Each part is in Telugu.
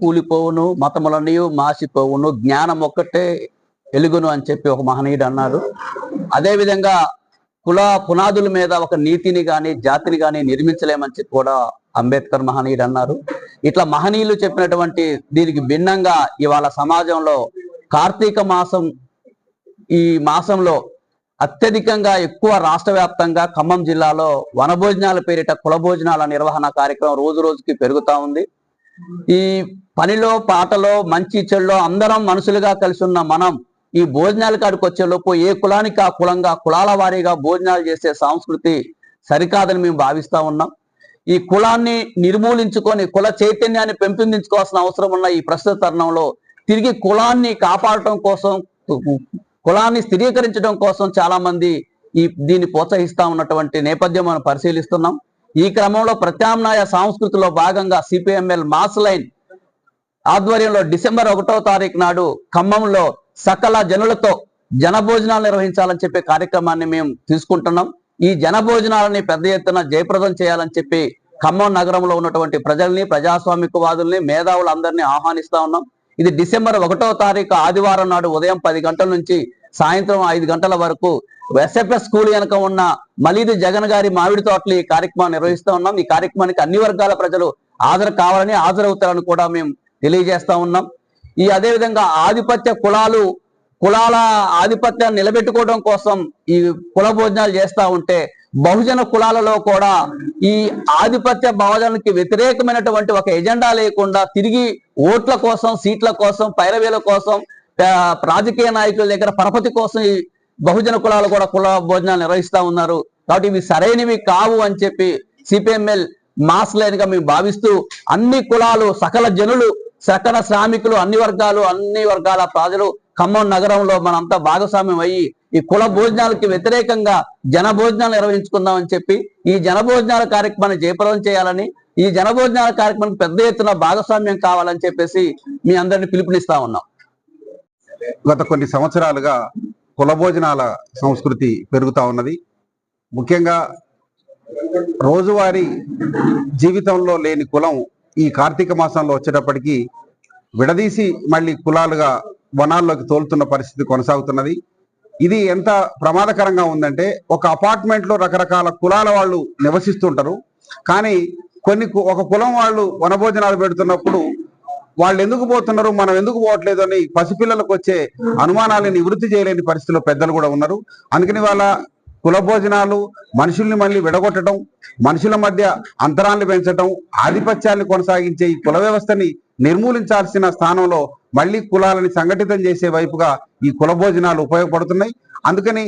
కూలిపోవును మతములన్నీ మాసిపోవును జ్ఞానం ఒక్కటే ఎలుగును అని చెప్పి ఒక మహనీయుడు అన్నారు అదేవిధంగా కుల పునాదుల మీద ఒక నీతిని కానీ జాతిని కానీ నిర్మించలేమని చెప్పి కూడా అంబేద్కర్ మహనీయుడు అన్నారు. ఇట్లా మహనీయులు చెప్పినటువంటి దీనికి భిన్నంగా ఇవాళ సమాజంలో కార్తీక మాసం ఈ మాసంలో అత్యధికంగా ఎక్కువ రాష్ట్ర వ్యాప్తంగా ఖమ్మం జిల్లాలో వనభోజనాల పేరిట కుల భోజనాల నిర్వహణ కార్యక్రమం రోజు రోజుకి పెరుగుతా ఉంది. ఈ పనిలో పాటలో మంచి చెడులో అందరం మనుషులుగా కలిసి ఉన్న మనం ఈ భోజనాల కాడికి వచ్చేలోపు ఏ కులానికి ఆ కులంగా కులాల వారీగా భోజనాలు చేసే సంస్కృతి సరికాదని మేము భావిస్తా ఉన్నాం. ఈ కులాన్ని నిర్మూలించుకొని కుల చైతన్యాన్ని పెంపొందించుకోవాల్సిన అవసరం ఉన్న ఈ ప్రస్తుత తరుణంలో తిరిగి కులాన్ని కాపాడటం కోసం కులాన్ని స్థిరీకరించడం కోసం చాలా మంది ఈ దీన్ని ప్రోత్సహిస్తా ఉన్నటువంటి నేపథ్యం మనం పరిశీలిస్తున్నాం. ఈ క్రమంలో ప్రత్యామ్నాయ సంస్కృతిలో భాగంగా సిపిఎంఎల్ మాస్ లైన్ ఆధ్వర్యంలో డిసెంబర్ ఒకటో తారీఖు నాడు ఖమ్మంలో సకల జనులతో జనభోజనాలు నిర్వహించాలని చెప్పే కార్యక్రమాన్ని మేము తీసుకుంటున్నాం. ఈ జనభోజనాలని పెద్ద ఎత్తున జయప్రదం చేయాలని చెప్పి ఖమ్మం నగరంలో ఉన్నటువంటి ప్రజల్ని ప్రజాస్వామికవాదుల్ని మేధావులందరినీ ఆహ్వానిస్తా ఉన్నాం. ఇది డిసెంబర్ ఒకటో తారీఖు ఆదివారం నాడు ఉదయం పది గంటల నుంచి సాయంత్రం ఐదు గంటల వరకు ఎస్ఎఫ్ఎస్ స్కూల్ వెనక ఉన్న మలీది జగన్ గారి మామిడి తోటలు ఈ కార్యక్రమాన్ని నిర్వహిస్తూ ఉన్నాం. ఈ కార్యక్రమానికి అన్ని వర్గాల ప్రజలు హాజరు కావాలని హాజరవుతారని కూడా మేము తెలియజేస్తా ఉన్నాం. ఈ అదే విధంగా ఆధిపత్య కులాలు కులాల ఆధిపత్యాన్ని నిలబెట్టుకోవడం కోసం ఈ కుల భోజనాలు చేస్తా ఉంటే బహుజన కులాలలో కూడా ఈ ఆధిపత్య భావజనానికి వ్యతిరేకమైనటువంటి ఒక ఎజెండా లేకుండా తిరిగి ఓట్ల కోసం సీట్ల కోసం పైరవీల కోసం రాజకీయ నాయకుల దగ్గర పరపతి కోసం ఈ బహుజన కులాలు కూడా కుల భోజనాలు నిర్వహిస్తా ఉన్నారు. కాబట్టి ఇవి సరైనవి కావు అని చెప్పి సిపిఎంఎల్ మాస్ లైన్గా మేము భావిస్తూ అన్ని కులాలు సకల జనులు సకల శ్రామికులు అన్ని వర్గాలు అన్ని వర్గాల ప్రజలు ఖమ్మం నగరంలో మనంతా భాగస్వామ్యం అయ్యి ఈ కుల భోజనాలకి వ్యతిరేకంగా జన భోజనాలు నిర్వహించుకుందాం అని చెప్పి ఈ జన భోజనాల కార్యక్రమాన్ని జయప్రదం చేయాలని ఈ జన భోజనాల కార్యక్రమానికి పెద్ద ఎత్తున భాగస్వామ్యం కావాలని చెప్పేసి మీ అందరిని పిలుపునిస్తా ఉన్నాం. గత కొన్ని సంవత్సరాలుగా కుల భోజనాల సంస్కృతి పెరుగుతా ఉన్నది. ముఖ్యంగా రోజువారీ జీవితంలో లేని కులం ఈ కార్తీక మాసంలో వచ్చేటప్పటికీ విడదీసి మళ్ళీ కులాలుగా వనాల్లోకి తోలుతున్న పరిస్థితి కొనసాగుతున్నది. ఇది ఎంత ప్రమాదకరంగా ఉందంటే ఒక అపార్ట్మెంట్లో రకరకాల కులాల వాళ్ళు నివసిస్తుంటారు. కానీ కొన్ని ఒక కులం వాళ్ళు వనభోజనాలు పెడుతున్నప్పుడు వాళ్ళు ఎందుకు పోతున్నారు మనం ఎందుకు పోవట్లేదు అని పసిపిల్లలకు వచ్చే అనుమానాలను నివృత్తి చేయలేని పరిస్థితిలో పెద్దలు కూడా ఉన్నారు. అందుకని వాళ్ళ కుల భోజనాలు మనుషుల్ని మళ్ళీ విడగొట్టడం మనుషుల మధ్య అంతరాన్ని పెంచడం ఆధిపత్యాన్ని కొనసాగించే ఈ కుల వ్యవస్థని నిర్మూలించాల్సిన స్థానంలో మళ్ళీ కులాలని సంఘటితం చేసే వైపుగా ఈ కుల భోజనాలు ఉపయోగపడుతున్నాయి. అందుకని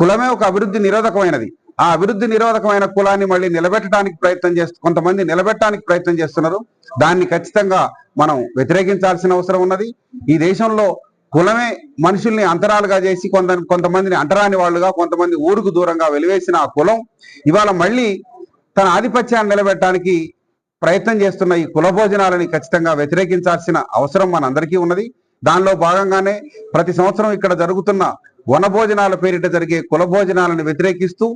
కులమే ఒక అభివృద్ధి నిరోధకమైనది. ఆ అభివృద్ధి నిరోధకమైన కులాన్ని మళ్ళీ నిలబెట్టడానికి ప్రయత్నం చేస్తూ కొంతమంది నిలబెట్టడానికి ప్రయత్నం చేస్తున్నారు. దాన్ని ఖచ్చితంగా మనం వ్యతిరేకించాల్సిన అవసరం ఉన్నది. ఈ దేశంలో కులమే మనుషుల్ని అంతరాలుగా చేసి కొంత కొంతమందిని అంటరాని వాళ్ళుగా కొంతమంది ఊరుకు దూరంగా వెలివేసిన ఆ కులం ఇవాళ మళ్ళీ తన ఆధిపత్యాన్ని నిలబెట్టడానికి ప్రయత్నం చేస్తున్న ఈ కుల భోజనాలని ఖచ్చితంగా వ్యతిరేకించాల్సిన అవసరం మనందరికీ ఉన్నది. దానిలో భాగంగానే ప్రతి సంవత్సరం ఇక్కడ జరుగుతున్న వన భోజనాల పేరిట జరిగే కుల భోజనాలను వ్యతిరేకిస్తూ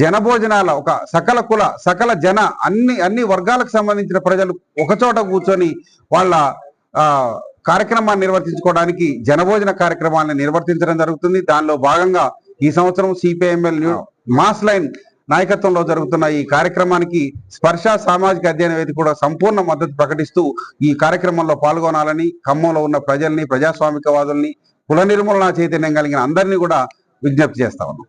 జనభోజనాల ఒక సకల కుల సకల జన అన్ని అన్ని వర్గాలకు సంబంధించిన ప్రజలు ఒకచోట కూర్చొని వాళ్ళ కార్యక్రమాన్ని నిర్వర్తించుకోవడానికి జనభోజన కార్యక్రమాన్ని నిర్వర్తించడం జరుగుతుంది. దానిలో భాగంగా ఈ సంవత్సరం సిపిఐఎంఎల్ మాస్ లైన్ నాయకత్వంలో జరుగుతున్న ఈ కార్యక్రమానికి స్పర్శ సామాజిక అధ్యయన వేదిక కూడా సంపూర్ణ మద్దతు ప్రకటిస్తూ ఈ కార్యక్రమంలో పాల్గొనాలని ఖమ్మంలో ఉన్న ప్రజల్ని ప్రజాస్వామికవాదుల్ని కుల నిర్మూలన చైతన్యం కలిగిన అందరినీ కూడా విజ్ఞప్తి చేస్తా ఉన్నాం.